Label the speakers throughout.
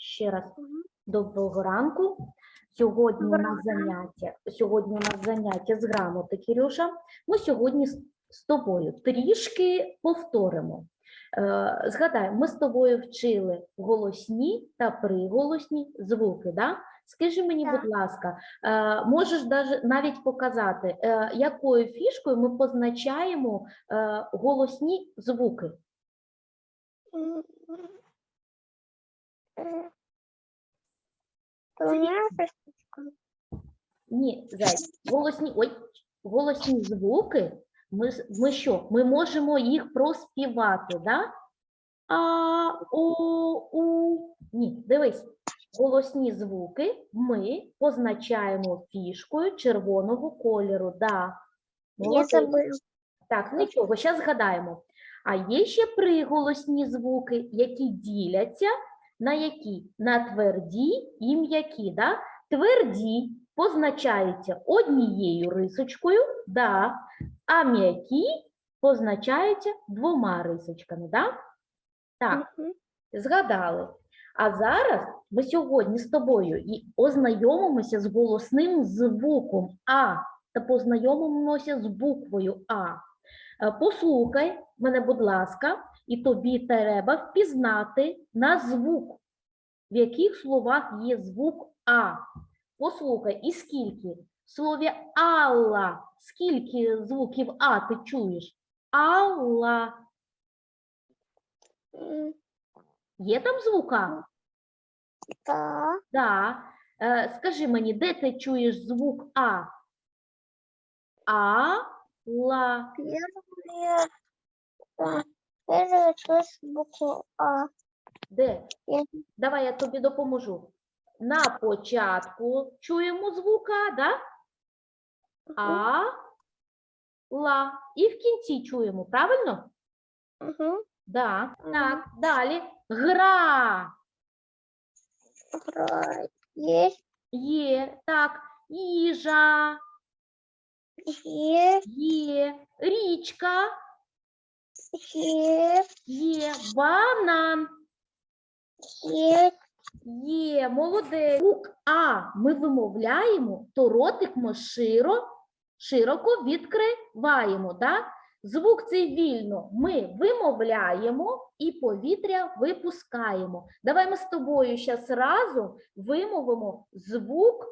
Speaker 1: ще раз доброго ранку. Сьогодні у нас заняття. Сьогодні у нас заняття з грамоти, Кирюша. Ми сьогодні з тобою трішки повторимо. Е, Згадай, ми з тобою вчили голосні та приголосні звуки. Да? Скажи мені,
Speaker 2: Так.
Speaker 1: будь ласка, е, можеш навіть показати, е, якою фішкою ми позначаємо голосні звуки?
Speaker 2: М, м. Двумя кисточками.
Speaker 1: Ні, зайць, голосні, ой, голосні звуки. Ми, ми що? Ми можемо їх проспівати, да? А, о, у. Ні, дивись. Голосні звуки ми позначаємо фішкою червоного кольору. Да.
Speaker 2: Я.
Speaker 1: Так, нічого, зараз згадаємо. А є ще приголосні звуки, які діляться на які? На тверді і м'які. Да? Тверді позначаються однією рисочкою, да, а м'які позначаються двома рисочками. Да? Так, згадали. А зараз ми сьогодні з тобою і ознайомимося з голосним звуком А та познайомимося з буквою А. Е, Послухай мене, будь ласка, і тобі треба впізнати на звук, в яких словах є звук А. Послухай, і скільки? В слові Алла. Скільки звуків А ти чуєш? Алла. Є там звук А?
Speaker 2: Да.
Speaker 1: Да. Е, скажи мені, де ти чуєш звук А? А, ла.
Speaker 2: Первое слышу букву А.
Speaker 1: Де?
Speaker 2: Я-
Speaker 1: Давай я тобі допоможу. На початку чуємо звук А, да? А, ла. І в кінці чуємо, правильно?
Speaker 2: Мгм.
Speaker 1: Да. Так, далі. Гра.
Speaker 2: Гра. Есть.
Speaker 1: Є. Так. Їжа.
Speaker 2: Есть.
Speaker 1: Є. Річка.
Speaker 2: Есть.
Speaker 1: Є. Банан.
Speaker 2: Есть.
Speaker 1: Є, молодець. Звук А ми вимовляємо, то ротик ми широ, широко відкриваємо. Да? Звук цей вільно ми вимовляємо і повітря випускаємо. Давай ми з тобою зараз разом вимовимо звук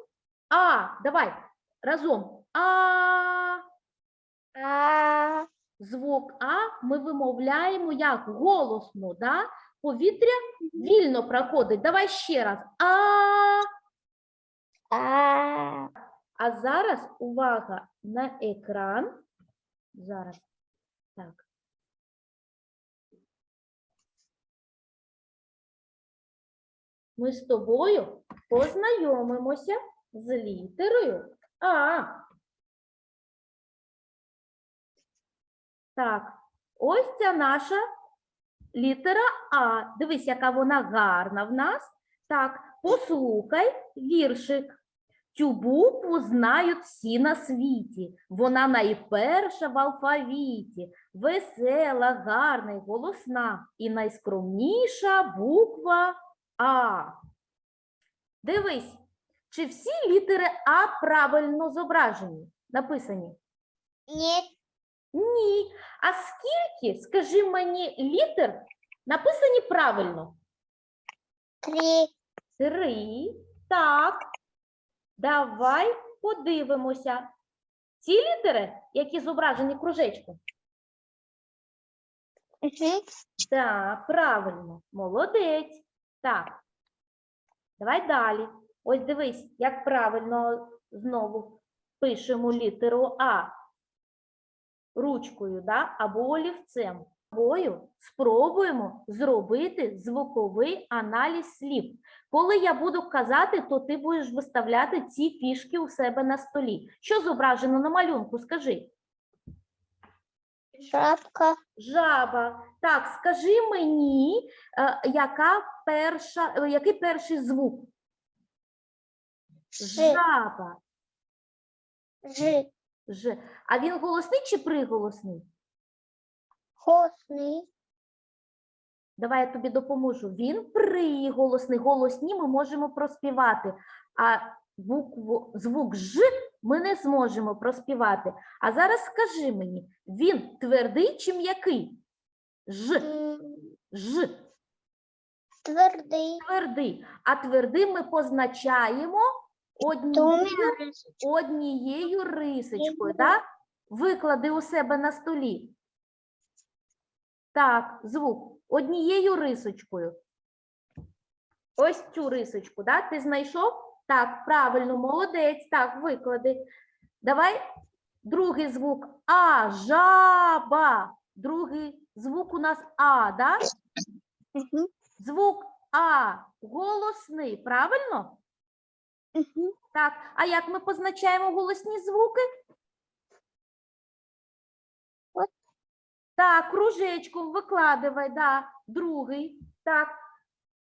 Speaker 1: А. Давай разом. А.
Speaker 2: А.
Speaker 1: Звук А ми вимовляємо як голосно, да? повітря вільно проходить. Давай ще раз. А.
Speaker 2: А.
Speaker 1: А зараз увага на екран. Зараз. Так. Ми з тобою познайомимося з літерою А. Так, ось ця наша літера А. Дивись, яка вона гарна в нас. Так, послухай віршик. Цю букву знають всі на світі. Вона найперша в алфавіті, весела, гарна й голосна і найскромніша буква А. Дивись, чи всі літери А правильно зображені, написані?
Speaker 2: Нет.
Speaker 1: Ні. А скільки, скажи мені, літер написані правильно?
Speaker 2: Три.
Speaker 1: Три. Так. Давай подивимося. Ці літери, які зображені кружечком?
Speaker 2: Мгм.
Speaker 1: Так, правильно. Молодець. Так. Давай далі. Ось дивись, як правильно знову пишемо літеру А ручкою, да? або олівцем. Спробуємо зробити звуковий аналіз слів. Коли я буду казати, то ти будеш виставляти ці фішки у себе на столі. Що зображено на малюнку? Скажи.
Speaker 2: Жабка.
Speaker 1: Жаба. Так, скажи мені, е, яка перша, е, який перший звук? Жаба.
Speaker 2: Ж.
Speaker 1: Ж. А він голосний чи приголосний?
Speaker 2: Хосный.
Speaker 1: Давай я тобі допоможу. Він приголосний, голосні ми можемо проспівати, а букву звук Ж ми не зможемо проспівати. А зараз скажи мені, він твердий чи м'який? Ж, Ж,
Speaker 2: Твердий.
Speaker 1: твердий. А твердим ми позначаємо однією однією рисочкою, да? Виклади у себе на столі. Так, звук однією рисочкою. Ось цю рисочку, да? Ти знайшов? Так, правильно, молодець. Так, виклади. Давай другий звук А, жаба. Другий звук у нас А, да? Звук А голосний, правильно?
Speaker 2: Мгм.
Speaker 1: Так, а як ми позначаємо голосні звуки?
Speaker 2: От.
Speaker 1: Так, кружечком викладывай, да. Другий. Так.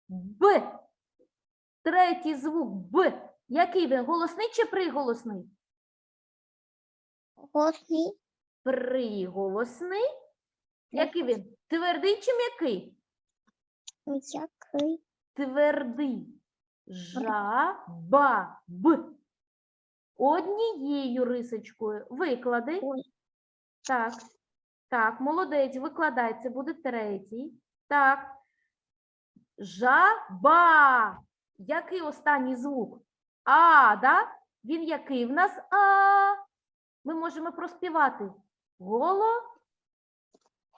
Speaker 1: Б. Третій звук Б. Який він? Голосний чи приголосний?
Speaker 2: Голосний.
Speaker 1: Приголосний. Який він? Твердий чи м'який?
Speaker 2: М'який.
Speaker 1: Твердий. Жа, ба, б. Однією рисочкою виклади. Так. Так, молодець, викладай. Це буде третій. Так. Жаба. Який останній звук? А, да? Він який в нас? А. Ми можемо проспівати. Голо,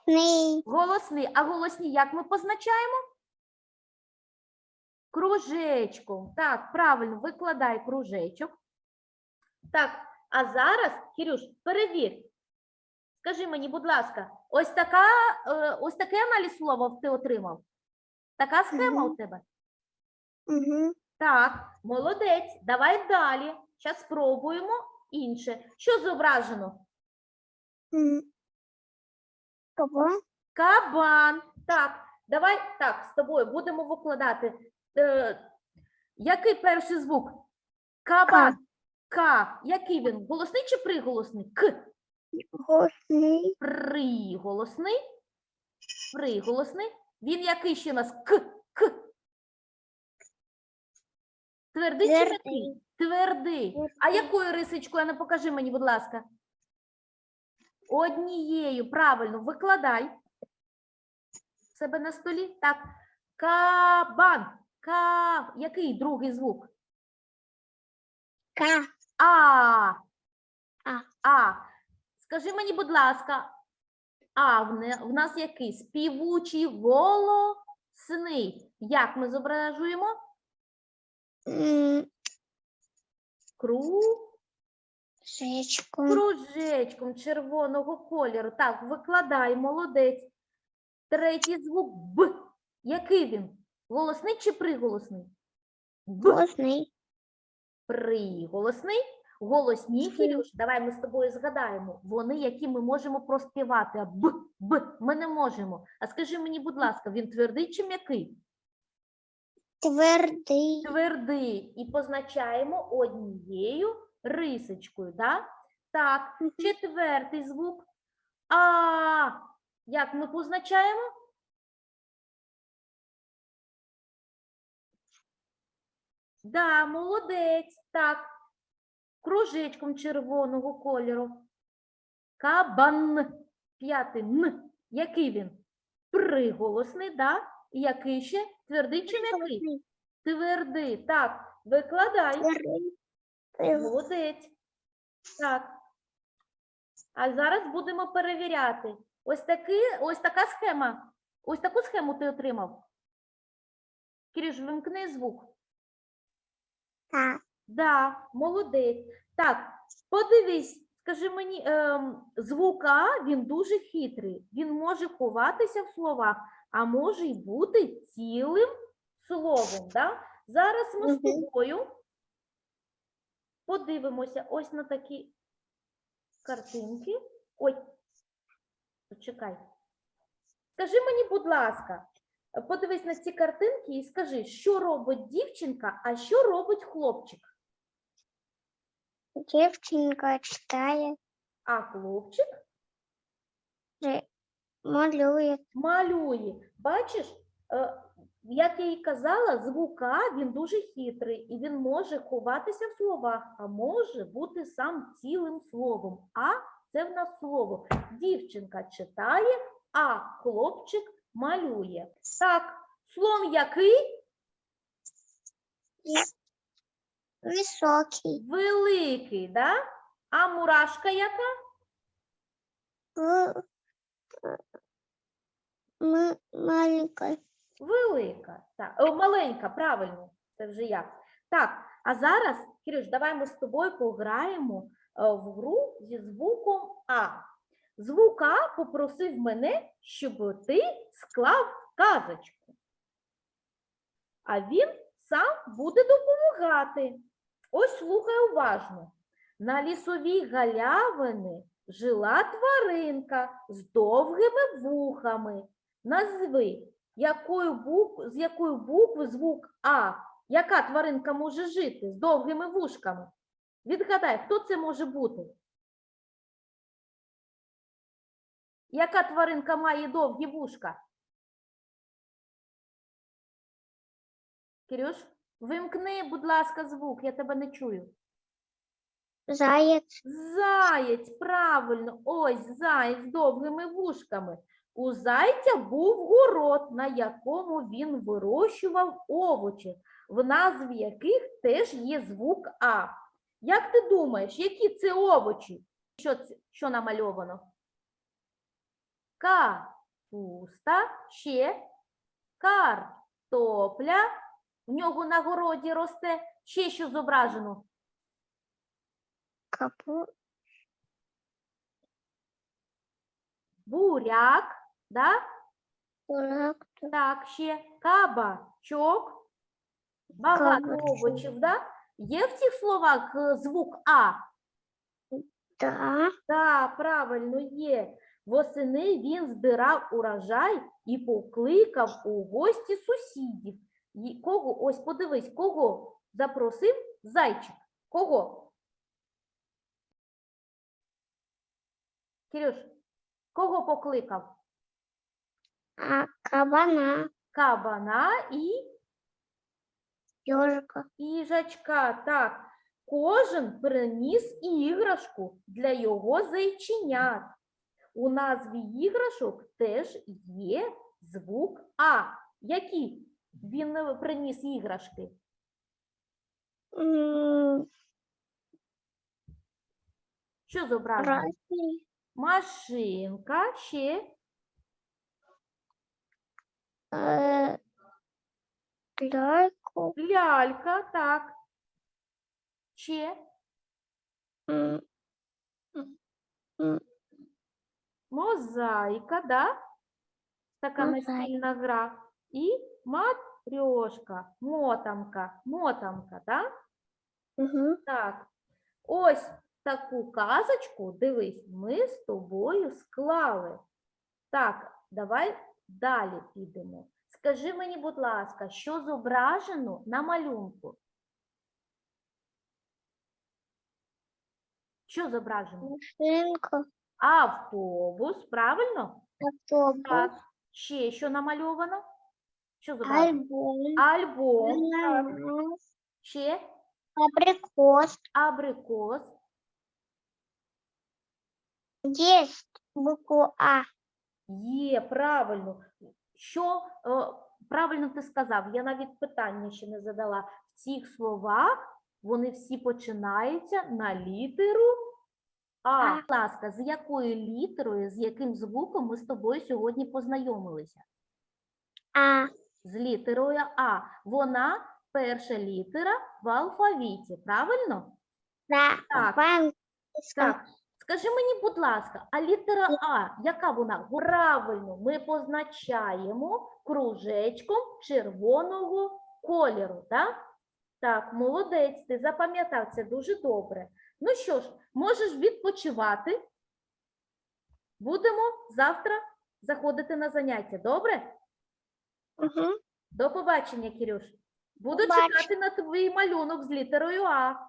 Speaker 2: Ний.
Speaker 1: голосний. А голосні як ми позначаємо? Кружечком. Так, правильно, викладай кружечок. Так, а зараз, Кирюш, перевір. Скажи мені, будь ласка, ось така, е, ось такий аналіз слова ти отримав? Така схема у тебе?
Speaker 2: Угу.
Speaker 1: Так, молодець. Давай далі. Зараз спробуємо інше. Що зображено?
Speaker 2: Кого?
Speaker 1: Кабан. Так, давай так, з тобою будемо викладати. Е, який перший звук? Кабан. К. Який він? Голосний чи приголосний? К.
Speaker 2: Голосний.
Speaker 1: Приголосний. Приголосний. Він який ще у нас? К. К. Твердий чи м'який?
Speaker 2: Твердий.
Speaker 1: Твердий. А якою рисочкою? Не покажи мені, будь ласка. Однією. Правильно, викладай. В Себе на столі. Так. Кабан. Ка. Який другий звук?
Speaker 2: К.
Speaker 1: А.
Speaker 2: А.
Speaker 1: А. Скажи мені, будь ласка, а в, нас який? Співучий голосний. Як ми зображуємо? Кру.
Speaker 2: Жечку.
Speaker 1: кружечком червоного кольору. Так, викладай, молодець. Третій звук Б. Який він? Голосний чи приголосний?
Speaker 2: Голосний.
Speaker 1: Приголосний. Голосні. Кирюш, давай ми з тобою згадаємо. Вони, які ми можемо проспівати. А Б, Б ми не можемо. А скажи мені, будь ласка, він твердий чи м'який?
Speaker 2: Твердий.
Speaker 1: Твердий. І позначаємо однією рисочкою. Да? Так, четвертий звук. А. Як ми позначаємо? Да, молодець. Так. Кружечком червоного кольору. Кабан. П'ятий Н. Який він? Приголосний, да? Який ще? Твердий чи м'який? Твердий. Так, викладай. Молодець. Так. А зараз будемо перевіряти. Ось, таки, ось така схема. Ось таку схему ти отримав. Кирюш, вимкни звук.
Speaker 2: Так.
Speaker 1: Да, молодець. Так, подивись, скажи мені, ем, звук А, він дуже хитрий. Він може ховатися в словах, а може й бути цілим словом. Да? Зараз ми з тобою подивимося ось на такі картинки. Ой, почекай. Скажи мені, будь ласка, подивись на ці картинки і скажи, що робить дівчинка, а що робить хлопчик?
Speaker 2: Дівчинка читає.
Speaker 1: А хлопчик
Speaker 2: малює.
Speaker 1: Малює. Бачиш, е, як я і казала, звук А він дуже хитрий і він може ховатися в словах, а може бути сам цілим словом. А це в нас слово. Дівчинка читає, а хлопчик малює. Так, слон який?
Speaker 2: Високий.
Speaker 1: Великий, да? А мурашка яка?
Speaker 2: Ми маленька.
Speaker 1: Велика. Так, о, маленька, правильно, це вже я. Так, а зараз, Кирюш, давай ми з тобою пограємо е, в гру зі звуком А. Звук А попросив мене, щоб ти склав казочку. А він сам буде допомагати. Ось слухай уважно. На лісовій галявини жила тваринка з довгими вухами. Назви, якою бук... з якою букви звук А? Яка тваринка може жити з довгими вушками? Відгадай, хто це може бути? Яка тваринка має довгі вушка? Кирюш, вимкни, будь ласка, звук, я тебе не чую.
Speaker 2: Заєць.
Speaker 1: Заєць, правильно, ось заєць з довгими вушками. У зайця був город, на якому він вирощував овочі, в назві яких теж є звук А. Як ти думаєш, які це овочі? Що, це, що намальовано? Капуста, ще картопля. В нього на городі росте. Ще що зображено?
Speaker 2: Капу.
Speaker 1: Буряк, да?
Speaker 2: Бурак.
Speaker 1: Так, ще кабачок. Багато
Speaker 2: Кабачок.
Speaker 1: овочів, да? Є в цих словах е, звук А?
Speaker 2: Да.
Speaker 1: Так, правильно є. Восени він збирав урожай і покликав у гості сусідів. І Кого? Ось подивись, кого запросив зайчик? Кого? Кирюш, кого покликав?
Speaker 2: А кабана.
Speaker 1: Кабана і
Speaker 2: Ёжика.
Speaker 1: Їжачка, так. Кожен приніс іграшку для його зайченят. У назві іграшок теж є звук А. Які він приніс іграшки?
Speaker 2: М,
Speaker 1: Що зображено? Машинка, ще
Speaker 2: Э, Ляльку.
Speaker 1: лялька, так. Ще
Speaker 2: М, м, м,
Speaker 1: мозаїка, да? Така
Speaker 2: Мозаїка.
Speaker 1: настільна гра. І матрьошка, мотанка, мотанка, так?
Speaker 2: мгм.
Speaker 1: Так, ось таку казочку, дивись, ми з тобою склали. Так, давай далі підемо. Скажи мені, будь ласка, що зображено на малюнку? Що зображено?
Speaker 2: Машинка.
Speaker 1: Автобус, правильно?
Speaker 2: Автобус.
Speaker 1: Так. Ще що намальовано? Що зображено?
Speaker 2: Альбом.
Speaker 1: Альбом. Так. Ще
Speaker 2: Абрикос.
Speaker 1: абрикос.
Speaker 2: Есть букву А.
Speaker 1: Є, правильно. Що е, правильно ти сказав? Я навіть питання ще не задала. В цих словах вони всі починаються на літеру А. Будь ласка, з якою літерою, з яким звуком ми з тобою сьогодні познайомилися?
Speaker 2: А.
Speaker 1: З літерою А. Вона перша літера в алфавіті, правильно?
Speaker 2: Да.
Speaker 1: Так. Так, скажи мені, будь ласка, а літера А, яка вона? Правильно, ми позначаємо кружечком червоного кольору, так? Так, молодець, ти запам'ятав це дуже добре. Ну що ж, можеш відпочивати. Будемо завтра заходити на заняття, добре?
Speaker 2: Угу.
Speaker 1: До побачення, Кирюш. Буду
Speaker 2: Побач-
Speaker 1: чекати на твій малюнок з літерою А.